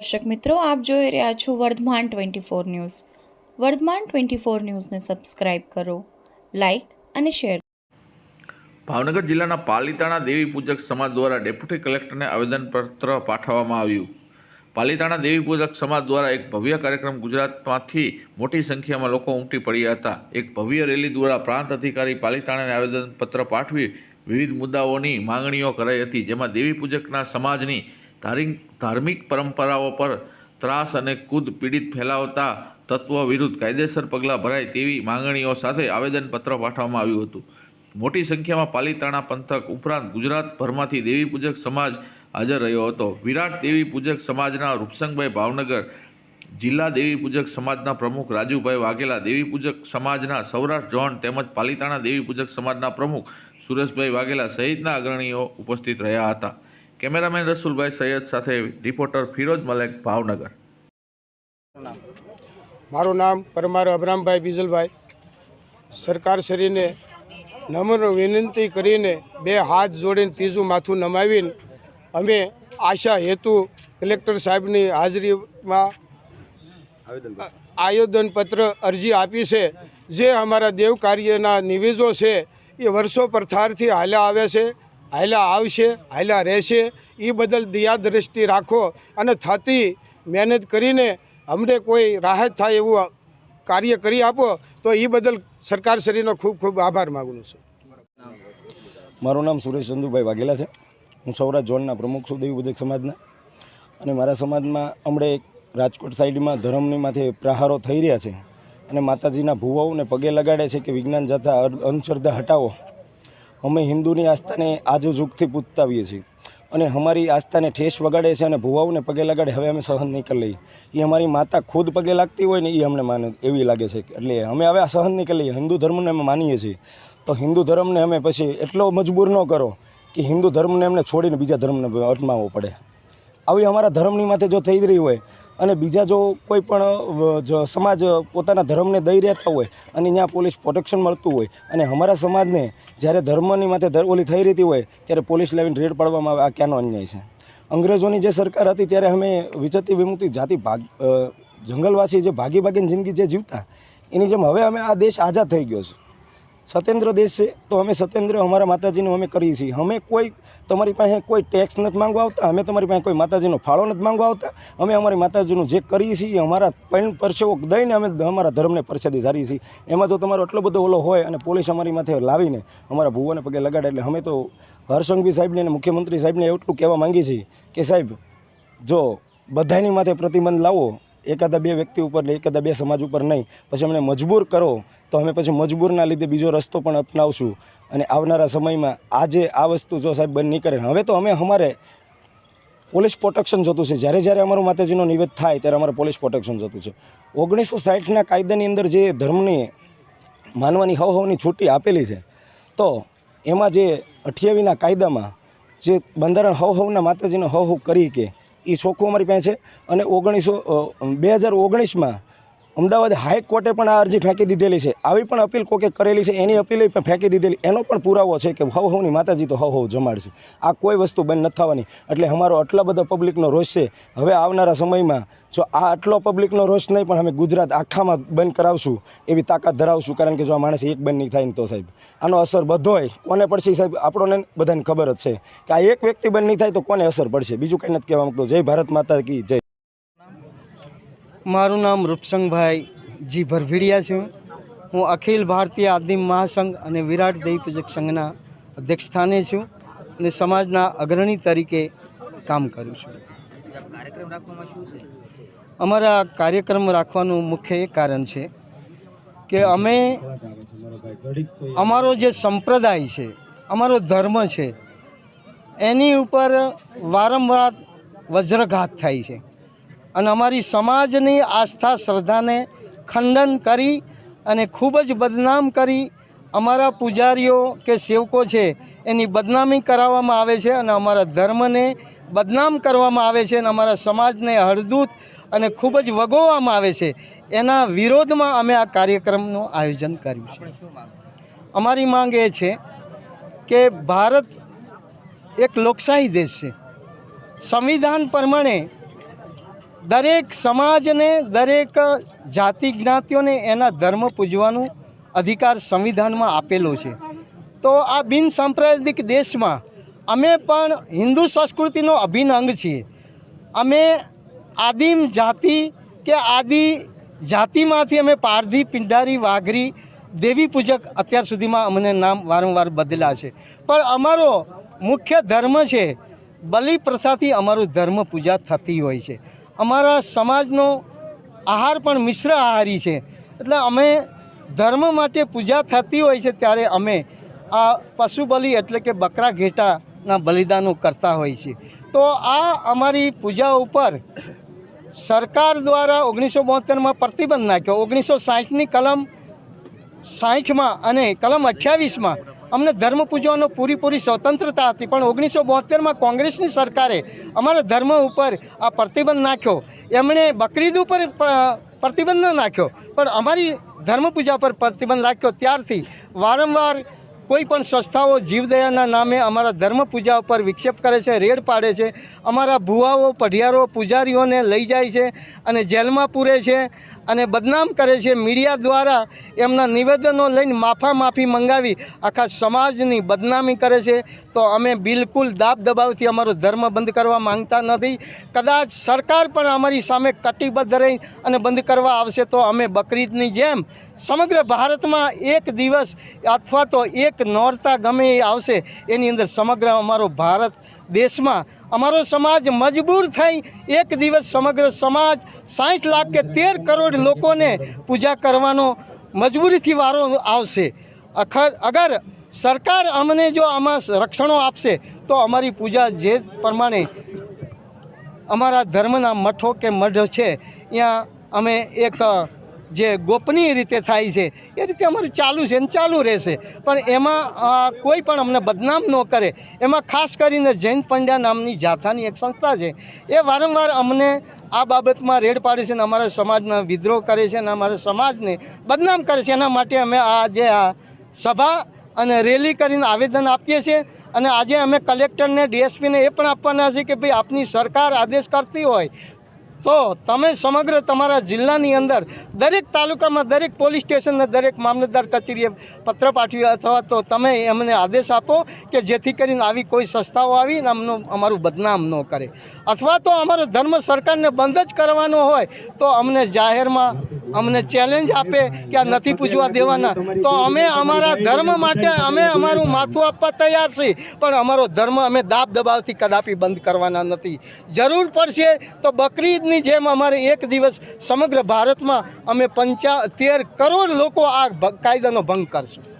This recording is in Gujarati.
દર્શક મિત્રો, આપ જોઈ રહ્યા છો Vardhman twenty four news. Vardhman twenty four ન્યૂઝને સબસ્ક્રાઇબ કરો, લાઇક અને શેર. ભાવનગર જિલ્લાના પાલિતાણા દેવી પૂજક સમાજ દ્વારા ડેપ્યુટી કલેક્ટરને આવેદનપત્ર પાઠવવામાં આવ્યું. પાલિતાણા દેવી પૂજક સમાજ દ્વારા એક ભવ્ય કાર્યક્રમ ગુજરાતમાંથી મોટી સંખ્યામાં લોકો ઉમટી પડ્યા હતા. એક ભવ્ય રેલી દ્વારા પ્રાંત અધિકારી પાલિતાણાને આવેદનપત્ર પાઠવી વિવિધ મુદ્દાઓની માંગણીઓ કરાઈ હતી, જેમાં દેવી પૂજકના સમાજની ધાર્મિક પરંપરાઓ પર ત્રાસ અને કુદ પીડિત ફેલાવતા તત્વો વિરુદ્ધ કાયદેસર પગલાં ભરાય તેવી માંગણીઓ સાથે આવેદનપત્ર પાઠવવામાં આવ્યું હતું. મોટી સંખ્યામાં પાલીતાણા પંથક ઉપરાંત ગુજરાતભરમાંથી દેવી પૂજક સમાજ હાજર રહ્યો હતો. વિરાટ દેવી પૂજક સમાજના રૂપસંગભાઈ ભાવનગર, જિલ્લા દેવી પૂજક સમાજના પ્રમુખ રાજુભાઈ વાઘેલા દેવી પૂજક સમાજના સૌરાષ્ટ્ર જોન તેમજ પાલીતાણા દેવી પૂજક સમાજના પ્રમુખ સુરેશભાઈ વાઘેલા સહિતના અગ્રણીઓ ઉપસ્થિત રહ્યા હતા. કેમેરામેન રસુલભાઈ સૈયદ સાથે રિપોર્ટર ફિરોજ મલેક, ભાવનગર. મારું નામ પરમાર અબરામભાઈ બીજલભાઈ. સરકારશ્રીને નમ્ર વિનંતી કરીને બે હાથ જોડીને ત્રીજું માથું નમાવીને અમે આશા હેતુ કલેક્ટર સાહેબની હાજરીમાં આવેદનપત્ર અરજી આપી છે. જે અમારા દેવ કાર્યના નિવેદો છે એ વર્ષો પ્રથારથી હાલ્યા આવે છે. હાલ્યા આવશે, હાલ્યા રહેશે એ બદલ દ્રષ્ટિ રાખો અને થતી મહેનત કરીને અમને કોઈ રાહત થાય એવું કાર્ય કરી આપો, તો એ બદલ સરકારશ્રીનો ખૂબ ખૂબ આભાર માગું છું. મારું નામ સુરેશ ચંદુભાઈ વાઘેલા છે. હું સૌરાષ્ટ્ર ઝોનના પ્રમુખ છું દેવી સમાજના. અને મારા સમાજમાં હમણે રાજકોટ સાઈડમાં ધર્મની માથે પ્રહારો થઈ રહ્યા છે. અને માતાજીના ભુવાઓને પગે લગાડે છે કે વિજ્ઞાન જતા અંધશ્રદ્ધા હટાવો. અમે હિન્દુની આસ્થાને આજુ જુગથી પૂછતા આવીએ છીએ. અને અમારી આસ્થાને ઠેસ વગાડે છે અને ભુવાઓને પગે લગાડે હવે અમે સહન નહીં કરી લઈએ. એ અમારી માતા ખુદ પગે લાગતી હોય ને એ અમને માને, એવી લાગે છે. એટલે અમે હવે આ સહન નહીં કરી લઈએ. હિન્દુ ધર્મને અમે માનીએ છીએ. તો હિન્દુ ધર્મને અમે પછી એટલો મજબૂર ન કરો કે હિન્દુ ધર્મને એમને છોડીને બીજા ધર્મને અટમાવવો પડે. આવી અમારા ધર્મની માથે જો થઈ રહી હોય અને બીજા જો કોઈ પણ સમાજ પોતાના ધર્મને દઈ રહેતા હોય અને ત્યાં પોલીસ પ્રોટેક્શન મળતું હોય અને અમારા સમાજને જ્યારે ધર્મની માથે ઓલી થઈ રહેતી હોય ત્યારે પોલીસ લાવીને રેડ પાડવામાં આવે, આ ક્યાંનો અન્યાય છે? અંગ્રેજોની જે સરકાર હતી ત્યારે અમે વિચતી વિમુક્તિ જાતિ ભાગ જંગલવાસી જે ભાગી ભાગીને જિંદગી જે જીવતા, એની જેમ હવે અમે આ દેશ આઝાદ થઈ ગયો છે. સ્વતંત્ર દેશ છે તો અમે સત્યેન્દ્ર, અમારા માતાજીનું અમે કરીએ છીએ. અમે કોઈ, તમારી પાસે કોઈ ટેક્સ નથી માંગવા આવતા, અમે તમારી પાસે કોઈ માતાજીનો ફાળો નથી માંગવા આવતા. અમે અમારી માતાજીનું જે કરીએ છીએ અમારા પૈણ પરસેવો દઈને અમે અમારા ધર્મને પરસેદી ધારીએ છીએ. એમાં જો તમારો એટલો બધો ઓલો હોય અને પોલીસ અમારી માથે લાવીને અમારા ભુવાને પગે લગાડે એટલે અમે તો હર્ષંઘવી સાહેબને અને મુખ્યમંત્રી સાહેબને એટલું કહેવા માંગીએ છીએ કે સાહેબ, જો બધાની માથે પ્રતિબંધ લાવો એકાદા બે વ્યક્તિ ઉપર નહીં, એકાદા બે સમાજ ઉપર નહીં. પછી અમને મજબૂર કરો, તો અમે પછી મજબૂરના લીધે બીજો રસ્તો પણ અપનાવશું. અને આવનારા સમયમાં આજે આ વસ્તુ જો સાહેબ બંધ નહીં કરે, હવે તો અમે અમારે પોલીસ પ્રોટેક્શન જોતું છે. જ્યારે જ્યારે અમારું માતાજીનો નિવેદ થાય, ત્યારે અમારે પોલીસ પ્રોટેક્શન જોતું છે. ઓગણીસો સાઠના કાયદાની અંદર જે ધર્મની માનવાની હવ હવની છૂટી આપેલી છે, તો એમાં જે અઠ્યાવીના કાયદામાં જે બંધારણ હવ હવના માતાજીનો હવ હવ કરી કે એ ચોખ્ખું અમારી પાસે છે. અને ઓગણીસો બે હજાર ઓગણીસમાં અમદાવાદ હાઈકોર્ટે પણ આ અરજી ફેંકી દીધેલી છે. આવી પણ અપીલ કોકે કરેલી છે, એની અપીલ પણ ફેંકી દીધેલી. એનો પણ પુરાવો છે કે હવ હવની માતાજી તો હવ હવ જમાડશે. આ કોઈ વસ્તુ બંધ નથી થવાની. એટલે અમારો આટલા બધા પબ્લિકનો રોષ છે. હવે આવનારા સમયમાં જો આ આટલો પબ્લિકનો રોષ નહીં, પણ અમે ગુજરાત આખામાં બંધ કરાવશું, એવી તાકાત ધરાવશું. કારણ કે જો આ માણસ એક બંધ નહીં થાય ને તો સાહેબ, આનો અસર બધોય કોને પડશે સાહેબ, આપણને બધાને ખબર જ છે કે આ એક વ્યક્તિ બંધ નહીં થાય તો કોને અસર પડશે? બીજું કંઈ નથી કહેવા માંગતો. જય ભારત માતા કી જય. મારું નામ રૂપસંગભાઈ જી ભરભીડિયા છું. હું અખિલ ભારતીય આદિમ મહાસંઘ અને વિરાટ દેવી સંઘના અધ્યક્ષ સ્થાને છું અને સમાજના અગ્રણી તરીકે કામ કરું છું. અમારા કાર્યક્રમ રાખવાનું મુખ્ય કારણ છે કે અમે અમારો જે સંપ્રદાય છે, અમારો ધર્મ છે, એની ઉપર વારંવાર વજ્રઘાત થાય છે. અને અમારી સમાજની આસ્થા શ્રદ્ધાને ખંડન કરી અને ખૂબ જ બદનામ કરી અમારા પૂજારીઓ કે સેવકો છે, એની બદનામી કરાવવામાં આવે છે અને અમારા ધર્મને બદનામ કરવામાં આવે છે અને અમારા સમાજને હળદૂત અને ખૂબ જ વગોવવામાં આવે છે. એના વિરોધમાં અમે આ કાર્યક્રમનું આયોજન કર્યું છે. અમારી માંગ એ છે કે ભારત એક લોકશાહી દેશ છે. સંવિધાન પ્રમાણે દરેક સમાજને, દરેક જાતિ જ્ઞાતિઓને એના ધર્મ પૂજવાનું અધિકાર સંવિધાનમાં આપેલો છે. તો આ બિન સાંપ્રદાયિક દેશમાં અમે પણ હિન્દુ સંસ્કૃતિનો અભિન્ન અંગ છીએ. અમે આદિમ જાતિ કે આદિ જાતિમાંથી અમે પારધી, પિંડારી, વાઘરી દેવી પૂજક અત્યાર સુધીમાં અમને નામ વારંવાર બદલ્યા છે. પણ અમારો મુખ્ય ધર્મ છે બલિ પ્રથાથી અમારું ધર્મ પૂજા થતી હોય છે. અમારા સમાજનો આહાર પણ મિશ્ર આહારી છે. એટલે અમે ધર્મ માટે પૂજા થતી હોય છે ત્યારે અમે આ પશુ બલિ એટલે કે બકરા ઘેટાના બલિદાનો કરતા હોય છે તો આ અમારી પૂજા ઉપર સરકાર દ્વારા ઓગણીસો બોતેરમાં પ્રતિબંધ નાખ્યો. ઓગણીસો સાહીઠની કલમ સાહીઠમાં અને કલમ અઠ્યાવીસમાં અમને ધર્મ પૂજવાનો પૂરીપૂરી સ્વતંત્રતા હતી, પણ ઓગણીસો બોતેરમાં કોંગ્રેસની સરકારે અમારા ધર્મ ઉપર આ પ્રતિબંધ નાખ્યો. એમણે બકરીદ ઉપર પ્રતિબંધ નાખ્યો, પણ અમારી ધર્મ પૂજા પર પ્રતિબંધ રાખ્યો. ત્યારથી વારંવાર કોઈ પણ સંસ્થાઓ જીવદયાના નામે અમારા ધર્મ પૂજા ઉપર વિક્ષેપ કરે છે, રેડ પાડે છે. અમારા ભુવાઓ, પઢિયારો, પૂજારીઓને લઈ જાય છે અને જેલમાં પૂરે છે. અને બદનામ કરે છે. મીડિયા દ્વારા એમના નિવેદનો લઈને માફા માફી મંગાવી આખા સમાજની બદનામી કરે છે. તો અમે બિલકુલ દાબ દબાવથી અમારો ધર્મ બંધ કરવા માંગતા નથી. કદાચ સરકાર પણ અમારી સામે કટિબદ્ધ રહી અને બંધ કરવા આવશે તો અમે બકરીદની જેમ સમગ્ર ભારતમાં એક દિવસ અથવા તો એક નોરતા ગમે એ આવશે. એની અંદર સમગ્ર અમારો ભારત દેશમાં અમારો સમાજ મજબૂર થઈ એક દિવસ સમગ્ર સમાજ સાઠ લાખ કે તેર કરોડ લોકોને પૂજા કરવાનો મજબૂરીથી વારો આવશે. અખર, અગર સરકાર અમને જો આમાં રક્ષણો આપશે, તો અમારી પૂજા જે પ્રમાણે અમારા ધર્મના મઠો કે મઢ છે, ત્યાં અમે એક જે ગોપનીય રીતે થાય છે, એ રીતે અમારું ચાલુ છે અને ચાલુ રહેશે. પણ એમાં કોઈ પણ અમને બદનામ ન કરે. એમાં ખાસ કરીને જૈન પંડ્યા નામની જાથાની એક સંસ્થા છે. એ વારંવાર અમને આ બાબતમાં રેડ પાડે છે અને અમારા સમાજના વિદ્રોહ કરે છે અને અમારા સમાજને બદનામ કરે છે. એના માટે અમે આ જે આ સભા અને રેલી કરીને આવેદન આપીએ છીએ અને આજે અમે કલેક્ટરને, ડીએસપીને એ પણ આપવાના છે કે ભાઈ આપની સરકાર આદેશ કરતી હોય તો તમે સમગ્ર તમારા જિલ્લાની અંદર દરેક તાલુકામાં દરેક પોલીસ સ્ટેશનને દરેક મામલતદાર કચેરીએ પત્ર પાઠવી અથવા તો તમે એમને આદેશ આપો કે જેથી કરીને આવી કોઈ સંસ્થાઓ આવી ને અમનું અમારું બદનામ ન કરે. અથવા તો અમારો ધર્મ સરકારને બંધ જ કરવાનો હોય તો અમને જાહેરમાં અમને ચેલેન્જ આપે કે આ નથી પૂજવા દેવાના. તો અમે અમારા ધર્મ માટે અમે અમારું માથું આપવા તૈયાર છીએ. પણ અમારો ધર્મ અમે દાબ દબાવથી કદાપી બંધ કરવાના નથી. જરૂર પડશે તો બકરીદની જેમ અમારે એક દિવસ સમગ્ર ભારતમાં અમે પંચા તેર કરોડ લોકો આ કાયદાનો ભંગ કરશું.